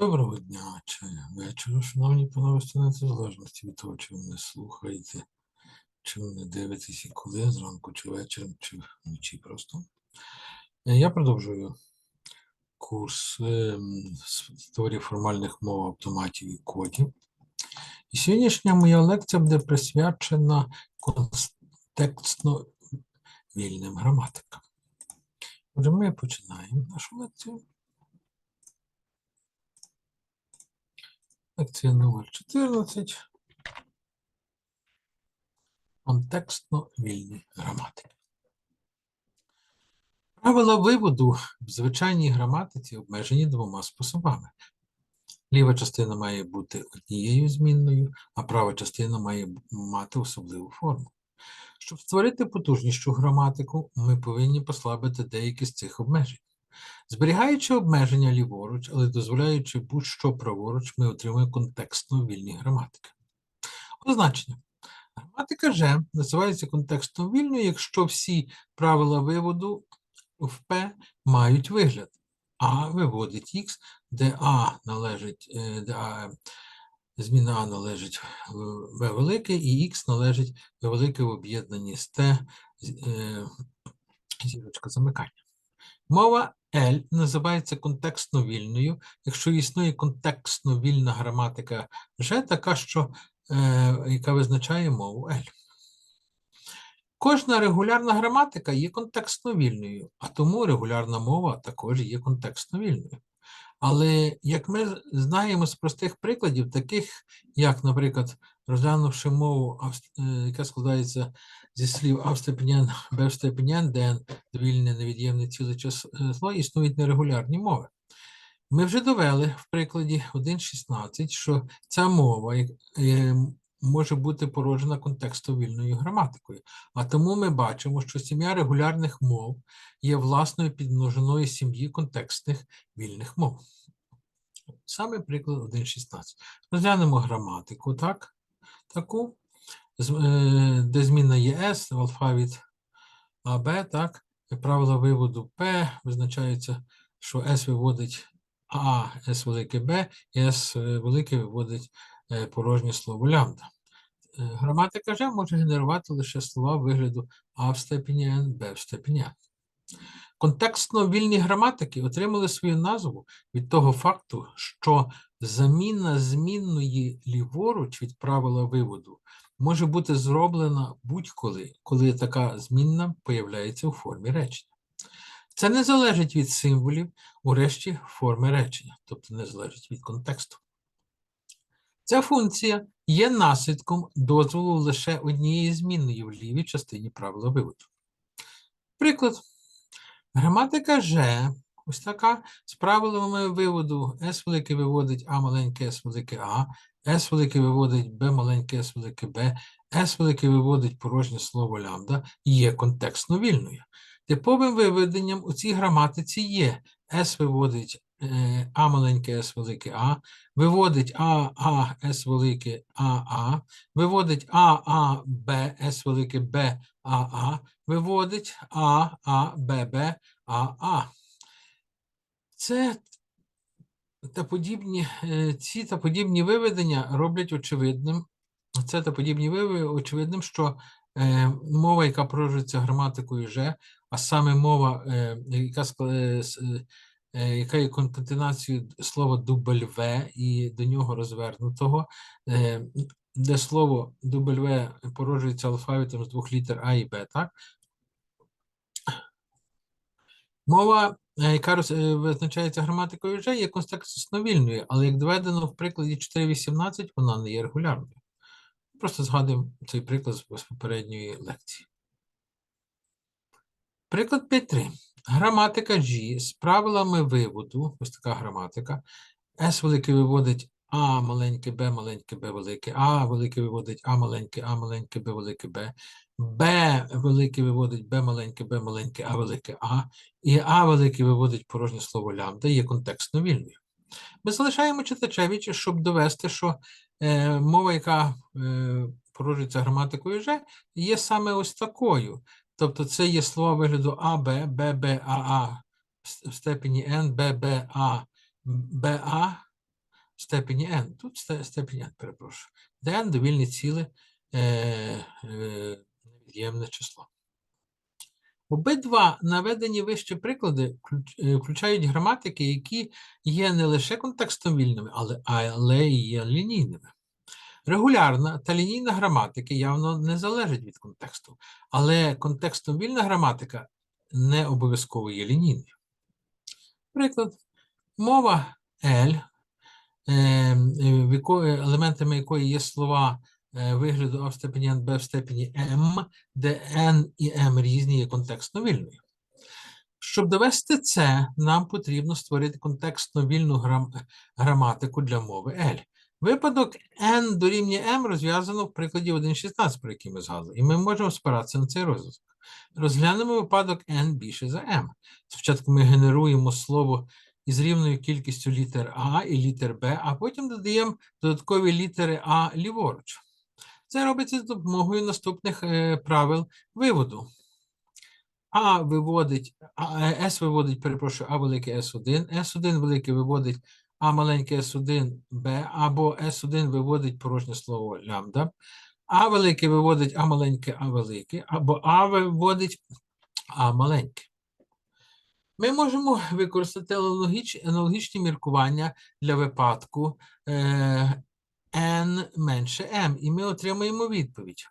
Доброго дня чи вечора, шановні панове в залежності від того, чи ви мене слухаєте, чи ви мене дивитесь і коли, зранку, чи вечором, чи вночі просто. Е, Я продовжую курс ем, з теорії формальних мов автоматів і кодів. І сьогоднішня моя лекція буде присвячена контекстно вільним граматикам. Отже, ми починаємо нашу лекцію. Лекція номер 14. Контекстно вільні граматики. Правила виводу в звичайній граматиці обмежені двома способами. Ліва частина має бути однією змінною, а права частина має мати особливу форму. Щоб створити потужнішу граматику, ми повинні послабити деякі з цих обмежень. Зберігаючи обмеження ліворуч, але дозволяючи будь-що праворуч, ми отримуємо контекстно вільні граматики. Означення. Граматика Ж називається контекстом вільною, якщо всі правила виводу в П мають вигляд. А виводить Х, де А належить, е, де А, зміна А належить В велике, і Х належить В велике в об'єднанні з Т, е, зірочка замикання. Мова L називається контекстно вільною, якщо існує контекстно вільна граматика Ж, така, що, е, яка визначає мову L. Кожна регулярна граматика є контекстно вільною, а тому регулярна мова також є контекстно вільною. Але як ми знаємо з простих прикладів, таких як, наприклад, розглянувши мову, е, яка складається зі слів австепенян, бевстепенян, де довільне невід'ємне ціле число, існують нерегулярні мови. Ми вже довели в прикладі 1.16, що ця мова е, може бути породжена контекстовільною граматикою. А тому ми бачимо, що сім'я регулярних мов є власною підмножиною сім'ї контекстних вільних мов. Саме приклад 1.16. Розглянемо граматику, так? Таку, е, де зміна є S, в алфавіт АБ, так? І правила виводу P визначається, що S виводить А, S велике Б, і S е, велике виводить е, порожнє слово лямбда. Граматика ж може генерувати лише слова вигляду А в степені N, Б в степені N. Контекстно вільні граматики отримали свою назву від того факту, що заміна змінної ліворуч від правила виводу може бути зроблена будь-коли, коли така змінна появляється у формі речення. Це не залежить від символів у решті форми речення, тобто не залежить від контексту. Ця функція є наслідком дозволу лише однієї змінної в лівій частині правила виводу. Приклад. Граматика Ж, ось така, з правилами виводу С велике виводить А маленьке С велике А, С велике виводить Б маленьке С велике Б, С велике виводить порожнє слово лямбда, є контекстно вільною. Типовим виведенням у цій граматиці є. S виводить е, А маленьке S велике А, виводить А, С велике А, А, виводить А, Б, С велике Б, А, А, виводить А, А, Б, Б, А, А. Це та подібні, е, ці та подібні виведення роблять очевидним, це та подібні виведення очевидним, що е, мова, яка продовжується граматикою «же», а саме мова, е, яка, е, е, яка є конкатенацією слова «дубль-в» і до нього розвернутого, де слово «дубль-в» породжується алфавітом з двох літер А і Б, так? Мова, яка визначається граматикою вже, є контекстно вільною, але як доведено в прикладі 4.18, вона не є регулярною. Просто згадуємо цей приклад з попередньої лекції. Приклад 5.3. Граматика G з правилами виводу, ось така граматика. S велике виводить А маленьке, Б маленьке, Б велике, А велике виводить А маленьке, А маленьке, Б велике, Б. Б велике виводить Б маленьке, Б маленьке, А велике А. І А велике виводить порожнє слово лямбда, є контекстно вільною. Ми залишаємо читачеві, щоб довести, що е, мова, яка е, породжується граматикою «же», є саме ось такою. Тобто це є слова вигляду АБ, ББ, АА в с- в степені Н, ББ, А, БА, степені n. Тут сте- степінь n, перепрошую. Де n довільне ціле е, е, невід'ємне число. Обидва наведені вище приклади е, включають граматики, які є не лише контекстом вільними, але, але і є лінійними. Регулярна та лінійна граматики явно не залежать від контексту, але контекстом вільна граматика не обов'язково є лінійною. Приклад, мова L, е, елементами якої є слова е, вигляду А в степені N, Б в степені М, де N і M різні є контекстно вільною. Щоб довести це, нам потрібно створити контекстно вільну грам... граматику для мови L. Випадок n дорівнює m розв'язано в прикладі 1.16, про який ми згадували, і ми можемо спиратися на цей розв'язок. Розглянемо випадок n більше за m. Спочатку ми генеруємо слово із рівною кількістю літер А і літер Б, а потім додаємо додаткові літери А ліворуч. Це робиться з допомогою наступних е, правил виводу. А виводить, а, е, S виводить, перепрошую, А велике S1, S1 велике виводить А маленьке S1, Б, або S1 виводить порожнє слово лямбда, А велике виводить А маленьке, А велике, або А виводить А маленьке. Ми можемо використати аналогіч, аналогічні міркування для випадку е, n менше m, і ми отримаємо відповідь.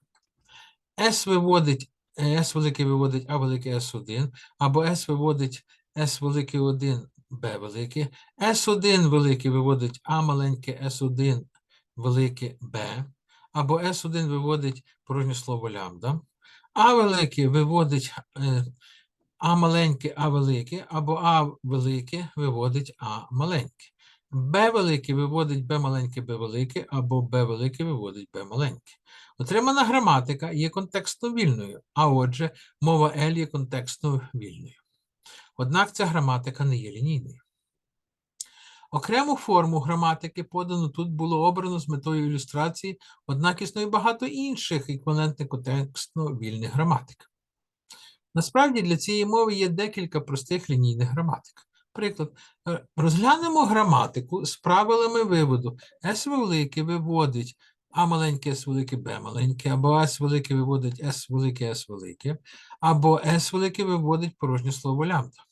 S виводить, е, S велике виводить А велике S1, або S виводить S велике 1, B велике, S1 велике виводить А маленьке S1 велике B, або S1 виводить порожнє слово лямбда, А велике виводить е, А маленьке, А велике, або А велике виводить А маленьке. Б велике виводить Б маленьке, Б велике, або Б велике виводить Б маленьке. Отримана граматика є контекстно вільною, а отже, мова L є контекстно вільною. Однак ця граматика не є лінійною. Окрему форму граматики подано тут було обрано з метою ілюстрації, однак існує багато інших еквівалентних контекстно вільних граматик. Насправді для цієї мови є декілька простих лінійних граматик. Приклад, е, розглянемо граматику з правилами виводу. S велике виводить А маленьке С велике, Б маленьке, або С велике виводить С велике, С велике, або С велике виводить порожнє слово лямбда.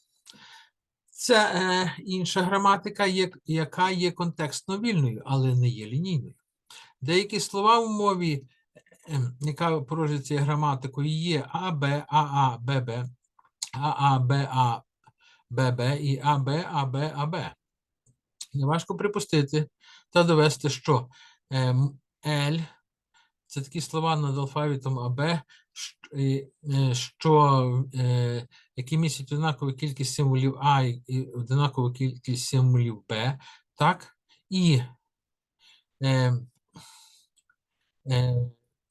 Це е, інша граматика, є, яка є контекстно вільною, але не є лінійною. Деякі слова в мові, ем, яка порожує цією граматикою, є АБ, АА, ББ, АА, БА, ББ і АБ, АБ, АБ. Неважко припустити та довести, що ем, L це такі слова над алфавітом АБ, е, що, е, які містять однакову кількість символів А і- однакову кількість символів Б, так? І е, е,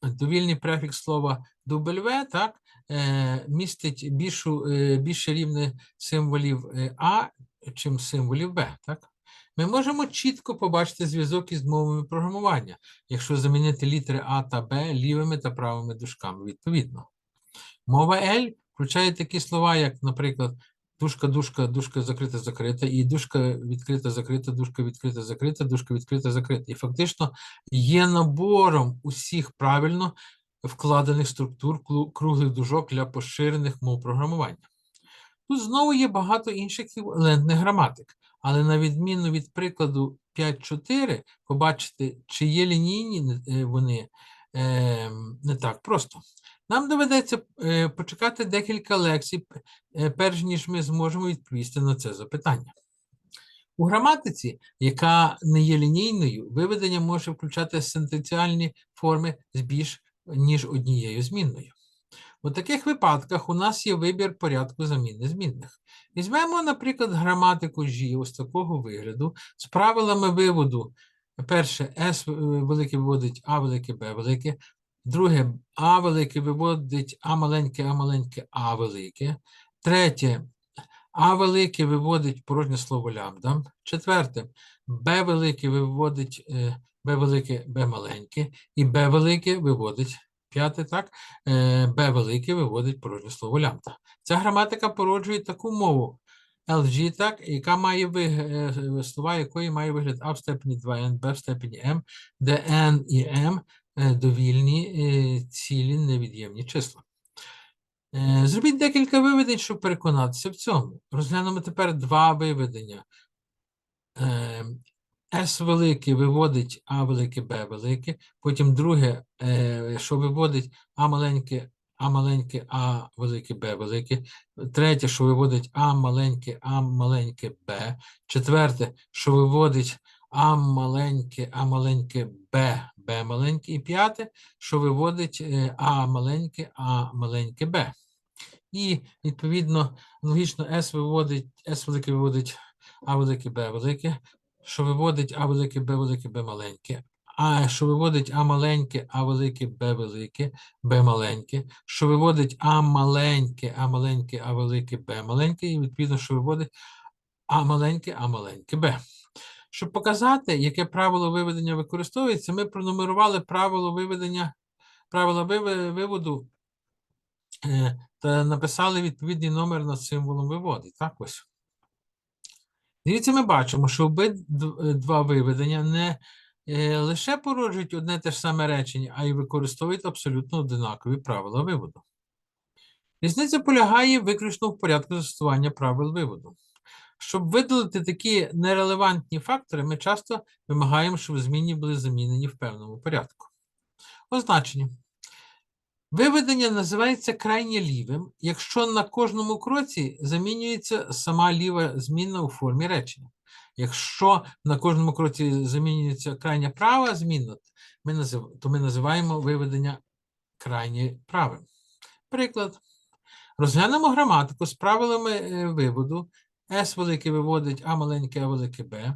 довільний префікс слова W, так, е, містить більшу, е, більше рівне символів е, А, чим символів Б, так? Ми можемо чітко побачити зв'язок із мовами програмування, якщо замінити літери А та Б лівими та правими дужками відповідно. Мова L включає такі слова, як, наприклад, дужка, дужка, дужка закрита, закрита, і дужка відкрита, закрита, дужка відкрита, закрита, дужка відкрита, закрита. І фактично є набором усіх правильно вкладених структур круглих дужок для поширених мов програмування. Тут знову є багато інших еквівалентних граматик, але на відміну від прикладу 5.4, побачити, чи є лінійні е, вони е, не так просто. Нам доведеться е, почекати декілька лекцій, перш ніж ми зможемо відповісти на це запитання. У граматиці, яка не є лінійною, виведення може включати сентенціальні форми з більш ніж однією змінною. У таких випадках у нас є вибір порядку заміни змінних. Візьмемо, наприклад, граматику G ось такого вигляду з правилами виводу. Перше, S е, велике виводить А велике, Б велике. Друге, А велике виводить А маленьке, А маленьке, А велике. Третє, А велике виводить порожнє слово лямбда. Четверте, Б велике виводить е, Б велике, Б маленьке. І Б велике виводить п'яте, так? е, Б велике виводить порожнє слово лямбда. Ця граматика породжує таку мову. LG, так, яка має виг- е, слова, якої має вигляд А в степені 2n, Б в степені m, де n і m е, довільні цілі невід'ємні числа. Зробіть декілька виведень, щоб переконатися в цьому. Розглянемо тепер два виведення. S велике виводить А велике, Б велике. Потім друге, е, що виводить А маленьке, А маленьке, А велике, Б велике. Третє, що виводить А маленьке, А маленьке, Б. Четверте, що виводить А маленьке, А маленьке, Б, Б маленьке. І п'яте, що виводить е, А маленьке, А маленьке, Б. І, відповідно, аналогічно S виводить, S велике виводить А велике, Б велике, що виводить А велике, Б велике, Б маленьке. А що виводить А маленьке, А велике, Б велике, Б маленьке, що виводить А маленьке, А маленьке, А велике, Б маленьке, і відповідно, що виводить А маленьке, А маленьке, Б. Щоб показати, яке правило виведення використовується, ми пронумерували правило виведення, правила виводу е, та написали відповідний номер над символом виводи. Так ось. Дивіться, ми бачимо, що обидва виведення не е, лише породжують одне те ж саме речення, а й використовують абсолютно одинакові правила виводу. Різниця полягає виключно в порядку застосування правил виводу. Щоб видалити такі нерелевантні фактори, ми часто вимагаємо, щоб змінні були замінені в певному порядку. Означення. Виведення називається крайнє лівим, якщо на кожному кроці замінюється сама ліва змінна у формі речення. Якщо на кожному кроці замінюється крайня права змінна, то ми називаємо виведення крайнє правим. Приклад. Розглянемо граматику з правилами е, виводу. S велике виводить А маленьке, А велике Б.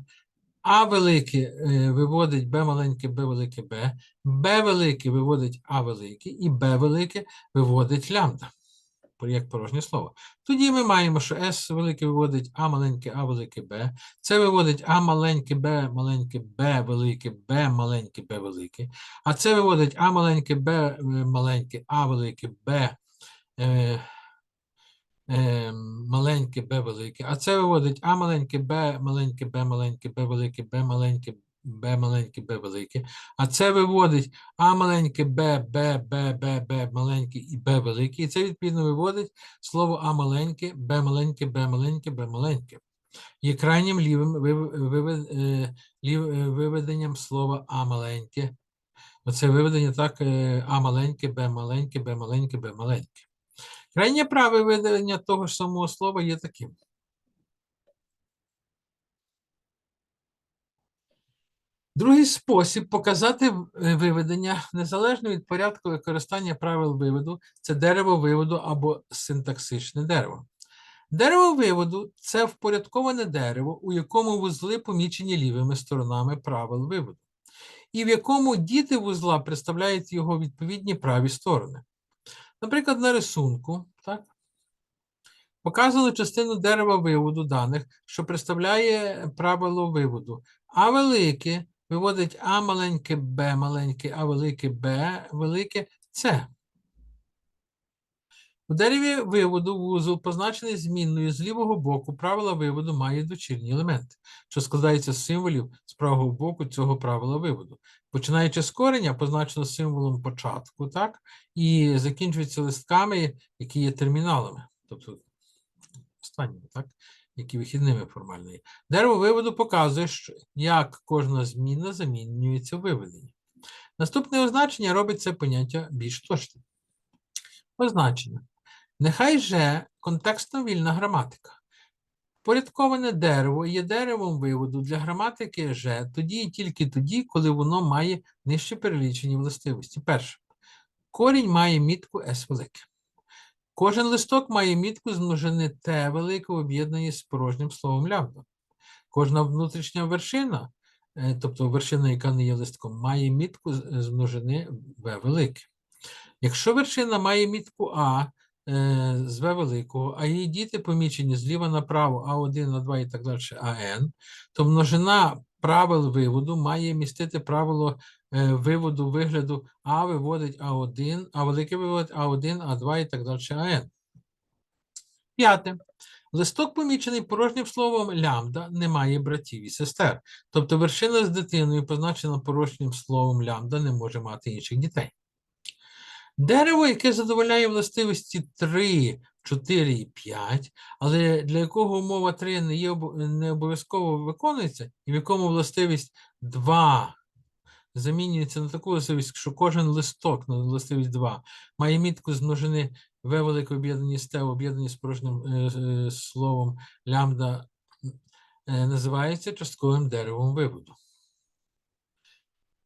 А велике е, виводить Б маленьке, Б велике Б. Б велике виводить А велике, і Б велике виводить лямбда, як порожнє слово. Тоді ми маємо, що С велике виводить А маленьке, А велике Б. Це виводить А маленьке, Б маленьке, Б велике, Б маленьке, Б велике. А це виводить А маленьке, Б е, маленьке, А велике, Б. Маленьке, Б велике. А це виводить А маленьке, Б маленьке, Б маленьке, Б велике, Б маленьке, Б маленьке, Б велике. А це виводить А маленьке, Б, Б, Б, Б, Б маленьке і Б велике. І це відповідно виводить слово А маленьке, Б маленьке, Б маленьке, Б маленьке. Є крайнім лівим е, е, виведенням слова А маленьке. Оце виведення так е, А маленьке, Б маленьке, Б маленьке, Б маленьке. Крайнє праве виділення того ж самого слова є таким. Другий спосіб показати е, виведення незалежно від порядку використання правил виводу це дерево виводу або синтаксичне дерево. Дерево виводу це впорядковане дерево, у якому вузли помічені лівими сторонами правил виводу, і в якому діти вузла представляють його відповідні праві сторони. Наприклад, на рисунку, так, показано частину дерева виводу даних, що представляє правило виводу. А велике виводить А маленьке, Б маленьке, А велике, Б велике С. У дереві виводу вузол, позначений змінною з лівого боку, правила виводу має дочірні елементи, що складаються з символів з правого боку цього правила виводу. Починаючи з кореня, позначено символом початку, так, і закінчується листками, які є терміналами, тобто останніми, так, які вихідними формально є. Дерево виводу показує, як кожна зміна замінюється в виведенні. Наступне означення робить це поняття більш точним. Означення. Нехай же контекстно вільна граматика. Порядковане дерево є деревом виводу для граматики же тоді і тільки тоді, коли воно має нижче перелічені властивості. Перше. Корінь має мітку S велике. Кожен листок має мітку з множини Т велике в об'єднанні з порожнім словом лямбда. Кожна внутрішня вершина, е, тобто вершина, яка не є листком, має мітку з множини В велике. Якщо вершина має мітку А з В великого, а її діти помічені зліва направо А1, А2 і так далі АН, то множина правил виводу має містити правило е, виводу вигляду А виводить А1, А велике виводить А1, А2 і так далі АН. П'яте. Листок помічений порожнім словом лямбда не має братів і сестер. Тобто вершина з дитиною, позначена порожнім словом лямбда, не може мати інших дітей. Дерево, яке задовольняє властивості 3, 4 і 5, але для якого умова 3 не, є, не обов'язково виконується, і в якому властивість 2 замінюється на таку властивість, що кожен листок на властивість 2 має мітку з множини В велике об'єднані з Т, об'єднані з порожнім е, е, словом лямбда, е, називається частковим деревом виводу.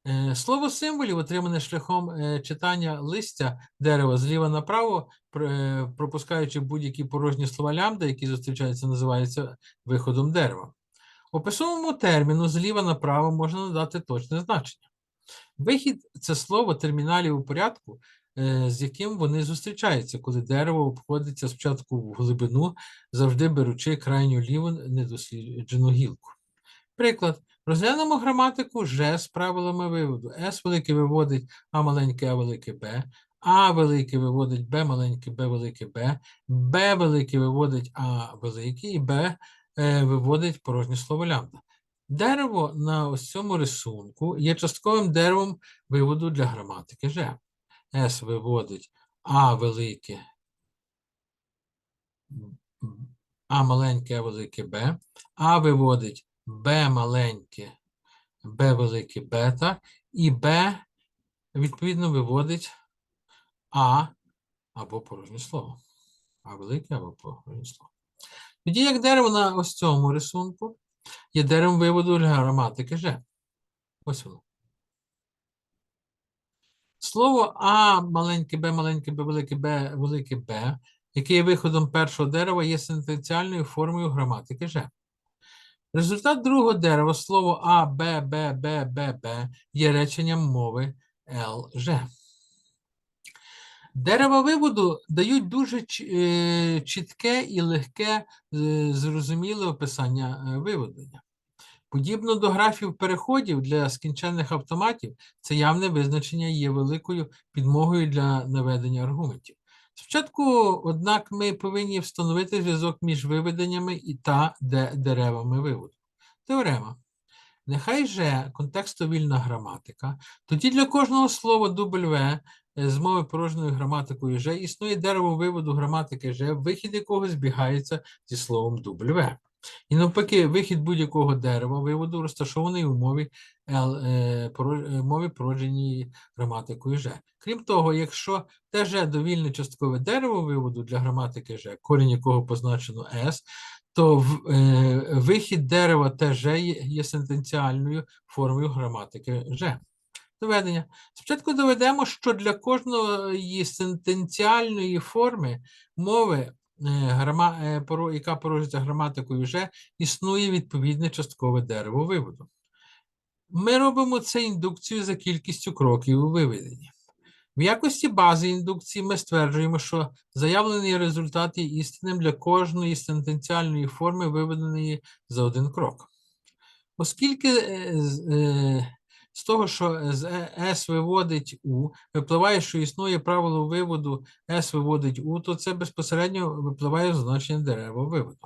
Е, Слово символів, отримане шляхом е, читання листя дерева зліва направо, е, пропускаючи будь-які порожні слова лямбда, які зустрічаються, називається виходом дерева. Описовому терміну зліва направо можна надати точне значення. Вихід це слово терміналів у порядку, з яким вони зустрічаються, коли дерево обходиться спочатку в глибину, завжди беручи крайню ліву недосліджену гілку. Приклад. Розглянемо граматику Ж з правилами виводу. С велике виводить А маленьке А велике Б, А велике виводить Б маленьке Б велике Б, Б велике виводить А велике і Б е, виводить порожнє слово лямбда. Дерево на ось цьому рисунку є частковим деревом виводу для граматики Ж. С виводить А велике А маленьке А велике Б, А виводить Б маленьке, Б велике бета, і Б відповідно виводить А або порожнє слово. А велике або порожнє слово. Тоді як дерево на ось цьому рисунку є деревом виводу граматики Ж. Ось воно. Слово А маленьке Б маленьке Б велике Б велике Б, яке є виходом першого дерева, є сентенціальною формою граматики Ж. Результат другого дерева, слово А, Б, Б, Б, Б, Б є реченням мови ЛЖ. Дерева виводу дають дуже е, чітке і легке, е, зрозуміле описання е, виведення. Подібно до графів переходів для скінченних автоматів, це явне визначення є великою підмогою для наведення аргументів. Спочатку, однак, ми повинні встановити зв'язок між виведеннями і та де деревами виводу. Теорема. Нехай же контекстовільна граматика, тоді для кожного слова W е, з мови порожньою граматикою Ж існує дерево виводу граматики Ж, вихід якого збігається зі словом W. І навпаки, вихід будь-якого дерева виводу розташований у мові, е, е, мові породженій граматикою Ж. Крім того, якщо ТЖ довільне часткове дерево виводу для граматики Ж, корінь якого позначено С, то е, вихід дерева ТЖ є, сентенціальною формою граматики Ж. Доведення. Спочатку доведемо, що для кожної сентенціальної форми мови, грама, е, яка порожується граматикою Ж, існує відповідне часткове дерево виводу. Ми робимо це індукцією за кількістю кроків у виведенні. В якості бази індукції ми стверджуємо, що заявлений результат є істинним для кожної сентенціальної форми, виведеної за один крок. Оскільки е, з- того, що з е- S виводить U, випливає, що існує правило виводу S виводить U, то це безпосередньо випливає значення дерева виводу.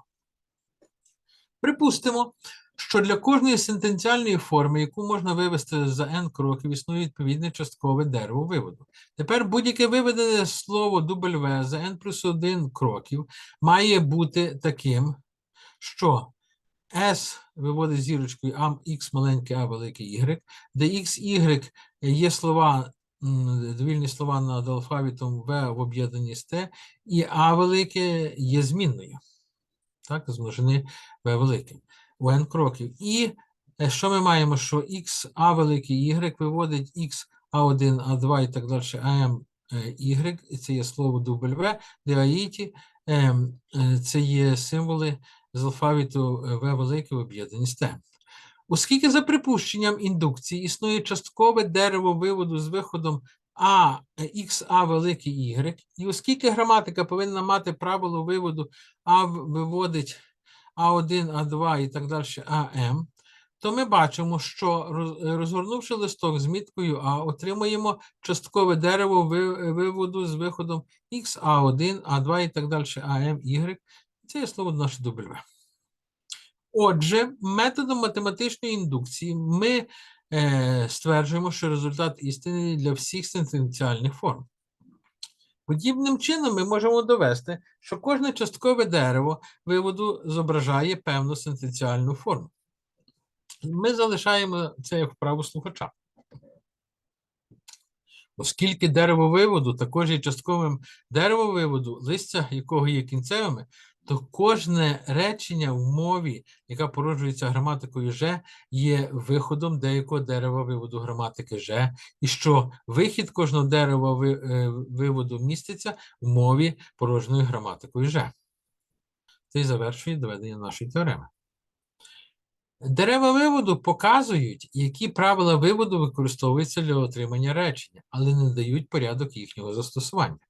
Припустимо, що для кожної сентенціальної форми, яку можна вивести за n кроків, існує відповідне часткове дерево виводу. Тепер будь-яке виведене слово W за n плюс 1 кроків має бути таким, що S виводить зірочкою А X маленьке А велике Y, де X, Y є слова, довільні слова над алфавітом В в об'єднанні з Т, і А велике є змінною. Так, з множини В велике. У n кроків. І е, що ми маємо? Що X, А великий Y виводить X, А1, А2 і так далі, АМ, е, Y, і це є слово W, де аїті, е, це є символи з алфавіту е, В велике об'єднані Т. Оскільки за припущенням індукції існує часткове дерево виводу з виходом А, е, XA великий Y, і оскільки граматика повинна мати правило виводу А виводить А1, А2 і так далі АМ, то ми бачимо, що розгорнувши листок з міткою А, отримуємо часткове дерево виводу з виходом X, А1, А2 і так далі, АМ, Y. Це є слово наше W. Отже, методом математичної індукції ми е, стверджуємо, що результат істинний для всіх сентенціальних форм. Подібним чином ми можемо довести, що кожне часткове дерево виводу зображає певну сентенціальну форму. Ми залишаємо це як вправу слухача. Оскільки дерево виводу також є частковим дерево виводу, листя якого є кінцевими, то кожне речення в мові, яка породжується граматикою «же», є виходом деякого дерева виводу граматики «же», і що вихід кожного дерева е, виводу міститься в мові, породженої граматикою «же». Це і завершує доведення нашої теореми. Дерева виводу показують, які правила виводу використовуються для отримання речення, але не дають порядок їхнього застосування.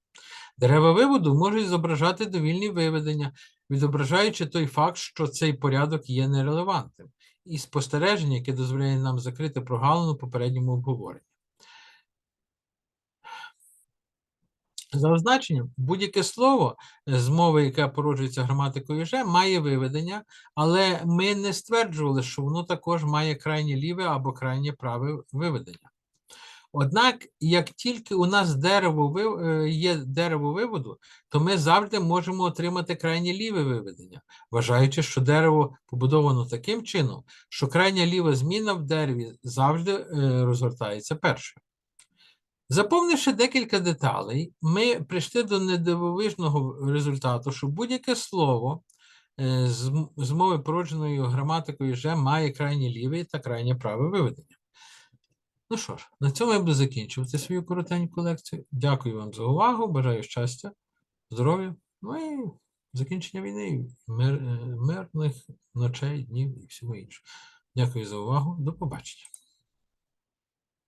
Дерева виводу можуть зображати довільні виведення, відображаючи той факт, що цей порядок є нерелевантним, і спостереження, яке дозволяє нам закрити прогалину попередньому обговоренні. За означенням, будь-яке слово з мови, яке породжується граматикою «же», має виведення, але ми не стверджували, що воно також має крайнє ліве або крайнє праве виведення. Однак, як тільки у нас дерево е, є дерево виводу, то ми завжди можемо отримати крайнє ліве виведення, вважаючи, що дерево побудовано таким чином, що крайня ліва зміна в дереві завжди е, розгортається першою. Заповнивши декілька деталей, ми прийшли до недивовижного результату, що будь-яке слово е, з мови породженою граматикою «же» має крайнє ліве та крайнє праве виведення. Ну що ж, на цьому я буду закінчувати свою коротеньку лекцію. Дякую вам за увагу, бажаю щастя, здоров'я, ну і закінчення війни, мир, е, мирних ночей, днів і всього іншого. Дякую за увагу. До побачення.